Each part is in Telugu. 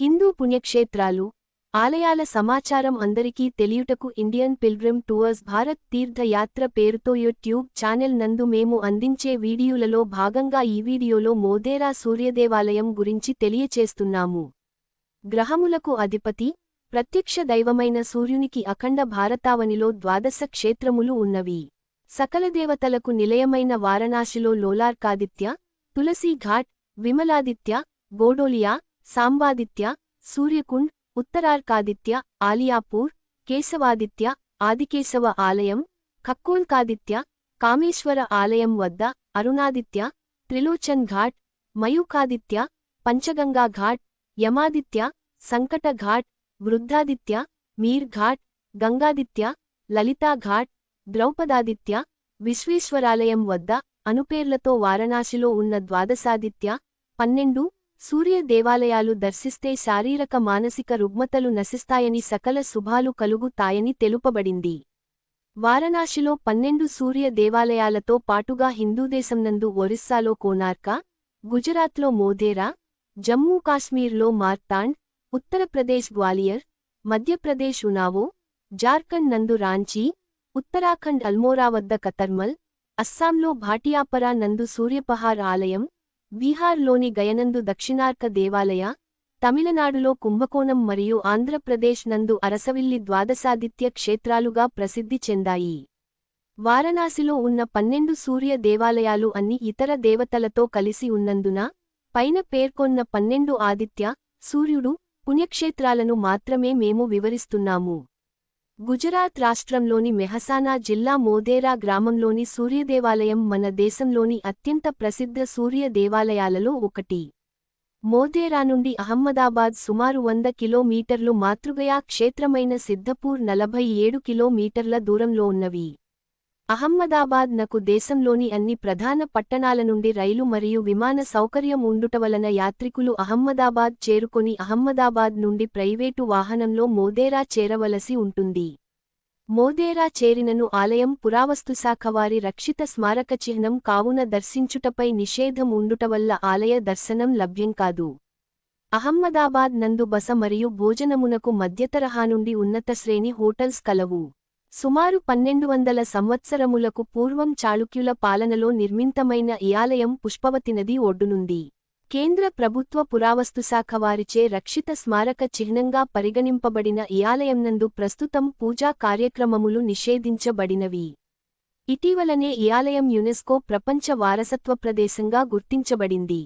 హిందూ పుణ్యక్షేత్రాలు ఆలయాల సమాచారం అందరికీ తెలియుటకు Indian pilgrim tours Bharat Tirthayatra పేరుతో యూట్యూబ్ ఛానెల్ నందు మేము అందించే వీడియోలలో భాగంగా ఈ వీడియోలో మోదేరా సూర్యదేవాలయం గురించి తెలియచేస్తున్నాము. గ్రహములకు అధిపతి ప్రత్యక్ష దైవమైన సూర్యునికి అఖండ భారతావనిలో ద్వాదశ క్షేత్రములు ఉన్నవి. సకల దేవతలకు నిలయమైన వారణాసిలో లోలార్కాదిత్య తులసీఘాట్ విమలాదిత్య గోడోలియా సాంబాదిత్య సూర్యకుండ్ ఉత్తరార్కాదిత్య ఆలియాపూర్ కేశవాదిత్య ఆదికేశవ ఆలయం ఖక్కోల్కాదిత్య కామేశ్వర ఆలయం వద్ద అరుణాదిత్య త్రిలోచన్ ఘాట్ మయూకాదిత్య పంచగంగా ఘాట్ యమాదిత్య సంకట ఘాట్ వృద్ధాదిత్య మీర్ ఘాట్ గంగాదిత్య లలితా ఘాట్ ద్రౌపదాదిత్య విశ్వేశ్వరాలయం వద్ద అనుపేర్లతో వారణాసిలో ఉన్న ద్వాదశాదిత్య పన్నెండు సూర్య దేవాలయాలు దర్శిస్తే శారీరక మానసిక రుగ్మతలు నశిస్తాయని సకల శుభాలు కలుగుతాయని తెలుపబడింది. వారణాసిలో పన్నెండు సూర్య దేవాలయాలతో పాటుగా హిందూదేశంనందు ఒరిస్సాలో కోనార్క గుజరాత్లో మోధేరా జమ్మూ కాశ్మీర్లో మార్తాండ్ ఉత్తరప్రదేశ్ గ్వాలియర్ మధ్యప్రదేశ్ ఉనావో జార్ఖండ్ నందు రాంచీ ఉత్తరాఖండ్ అల్మోరా వద్ద కతర్మల్ అస్సాంలో భాటియాపరా నందు సూర్యపహార్ ఆలయం బీహార్లోని గయనందు దక్షిణార్క దేవాలయ తమిళనాడులో కుంభకోణం మరియు ఆంధ్రప్రదేశ్ నందు అరసవిల్లి ద్వాదశాదిత్య క్షేత్రాలుగా ప్రసిద్ధి చెందాయి. వారణాసిలో ఉన్న పన్నెండు సూర్య దేవాలయాలు అన్ని ఇతర దేవతలతో కలిసి ఉన్నందున పైన పేర్కొన్న పన్నెండు ఆదిత్య సూర్యుడు పుణ్యక్షేత్రాలను మాత్రమే మేము వివరిస్తున్నాము. గుజరాత్ రాష్ట్రంలోని మెహసానా జిల్లా మోదేరా గ్రామంలోని సూర్యదేవాలయం మన దేశంలోని అత్యంత ప్రసిద్ధ సూర్య దేవాలయాలలో ఒకటి. మోదేరా నుండి అహ్మదాబాద్ సుమారు వంద కిలోమీటర్లు మాతృగయా క్షేత్రమైన సిద్ధపూర్ నలభై ఏడు కిలోమీటర్ల దూరంలో ఉన్నవి. అహ్మదాబాద్ నకు దేశంలోని అన్ని ప్రధాన పట్టణాల నుండి రైలు మరియు విమాన సౌకర్యం ఉండుటవలన యాత్రికులు అహ్మదాబాద్ చేరుకొని అహ్మదాబాద్ నుండి ప్రైవేటు వాహనంలో మోదేరా చేరవలసి ఉంటుంది. మోదేరా చేరినను ఆలయం పురావస్తుశాఖ వారి రక్షిత స్మారక చిహ్నం కావున దర్శించుటపై నిషేధం ఉండుటవల్ల ఆలయ దర్శనం లభ్యం కాదు. అహ్మదాబాద్ నందు బస మరియు భోజనమునకు మధ్యతరహా నుండి ఉన్నత శ్రేణి హోటల్స్ కలవు. సుమారు పన్నెండు వందల సంవత్సరములకు పూర్వం చాళుక్యుల పాలనలో నిర్మింతమైన ఈ ఆలయం పుష్పవతి నది ఒడ్డునుంది కేంద్ర ప్రభుత్వ పురావస్తుశాఖ వారిచే రక్షిత స్మారక చిహ్నంగా పరిగణింపబడిన ఈ ఆలయంనందు ప్రస్తుతం పూజా కార్యక్రమములు నిషేధించబడినవి. ఇటీవలనే ఈ ఆలయం యునెస్కో ప్రపంచ వారసత్వ ప్రదేశంగా గుర్తించబడింది.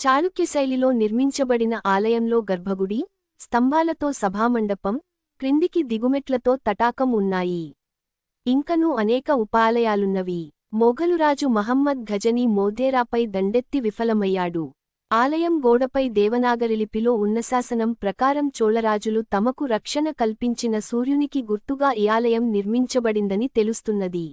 చాళుక్య శైలిలో నిర్మించబడిన ఆలయంలో గర్భగుడి స్తంభాలతో సభామండపం క్రిందికి దిగుమెట్లతో తటాకం ఉన్నాయి. ఇంకనూ అనేక ఉపాలయాలున్నవి. మొఘలురాజు మహమ్మద్ ఘజనీ మోదేరాపై దండెత్తి విఫలమయ్యాడు. ఆలయం గోడపై దేవనాగరిలిపిలో ఉన్నశాసనం ప్రకారం చోళరాజులు తమకు రక్షణ కల్పించిన సూర్యునికి గుర్తుగా ఈ ఆలయం నిర్మించబడిందని తెలుస్తున్నది.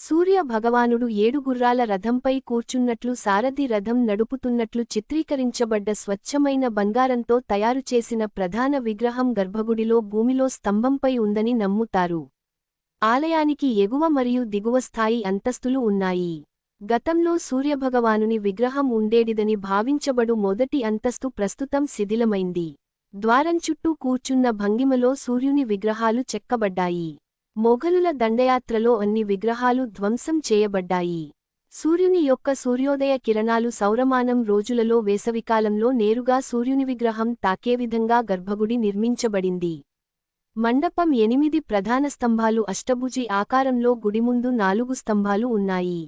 సూర్య భగవానుడు ఏడు గుర్రాల రథంపై కూర్చున్నట్లు సారథి రథం నడుపుతున్నట్లు చిత్రీకరించబడ్డ స్వచ్ఛమైన బంగారంతో తయారుచేసిన ప్రధాన విగ్రహం గర్భగుడిలో భూమిలో స్తంభంపై ఉందని నమ్ముతారు. ఆలయానికి ఎగువ మరియు దిగువ స్థాయి అంతస్తులు ఉన్నాయి. గతంలో సూర్యభగవానుని విగ్రహం ఉండేడిదని భావించబడు మొదటి అంతస్తు ప్రస్తుతం శిథిలమైంది. ద్వారం చుట్టూ కూర్చున్న భంగిమలో సూర్యుని విగ్రహాలు చెక్కబడ్డాయి. మొఘలుల దండయాత్రలో అన్ని విగ్రహాలు ధ్వంసం చేయబడ్డాయి. సూర్యుని యొక్క సూర్యోదయ కిరణాలు సౌరమానం రోజులలో వేసవికాలంలో నేరుగా సూర్యుని విగ్రహం తాకే విధంగా గర్భగుడి నిర్మించబడింది. మండపం ఎనిమిది ప్రధాన స్తంభాలు అష్టభుజి ఆకారంలో గుడి ముందు నాలుగు స్తంభాలు ఉన్నాయి.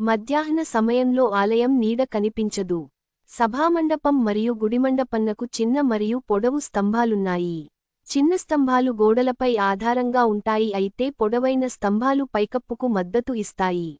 మధ్యాహ్న సమయంలో ఆలయం నీడ కనిపించదు. సభామండపం మరియు గుడిమండపన్నకు చిన్న మరియు పొడవు స్తంభాలున్నాయి. చిన్న స్తంభాలు గోడలపై ఆధారంగా ఉంటాయి అయితే పొడవైన స్తంభాలు పైకప్పుకు మద్దతు ఇస్తాయి.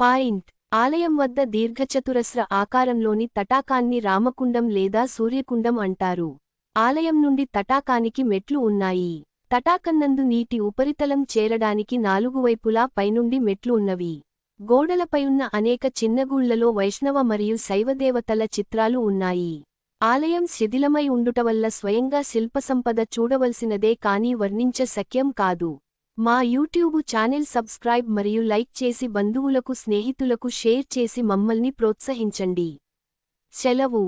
పాయింట్. ఆలయం వద్ద దీర్ఘచతురస్ర ఆకారంలోని తటాకాన్ని రామకుండం లేదా సూర్యకుండం అంటారు. ఆలయం నుండి తటాకానికి మెట్లు ఉన్నాయి. తటాకన్నందు నీటి ఉపరితలం చేరడానికి నాలుగు వైపులా పైనుండి మెట్లు ఉన్నవి. గోడలపైయున్న అనేక చిన్నగూళ్ళలో వైష్ణవ మరియు శైవదేవతల చిత్రాలు ఉన్నాయి. ఆలయం శిథిలమై ఉండుటవల్ల స్వయంగా శిల్పసంపద చూడవలసినదే కానీ వర్ణించ శక్యం కాదు. మా యూట్యూబు ఛానెల్ సబ్స్క్రైబ్ మరియు లైక్ చేసి బంధువులకు స్నేహితులకు షేర్ చేసి మమ్మల్ని ప్రోత్సహించండి. సెలవు.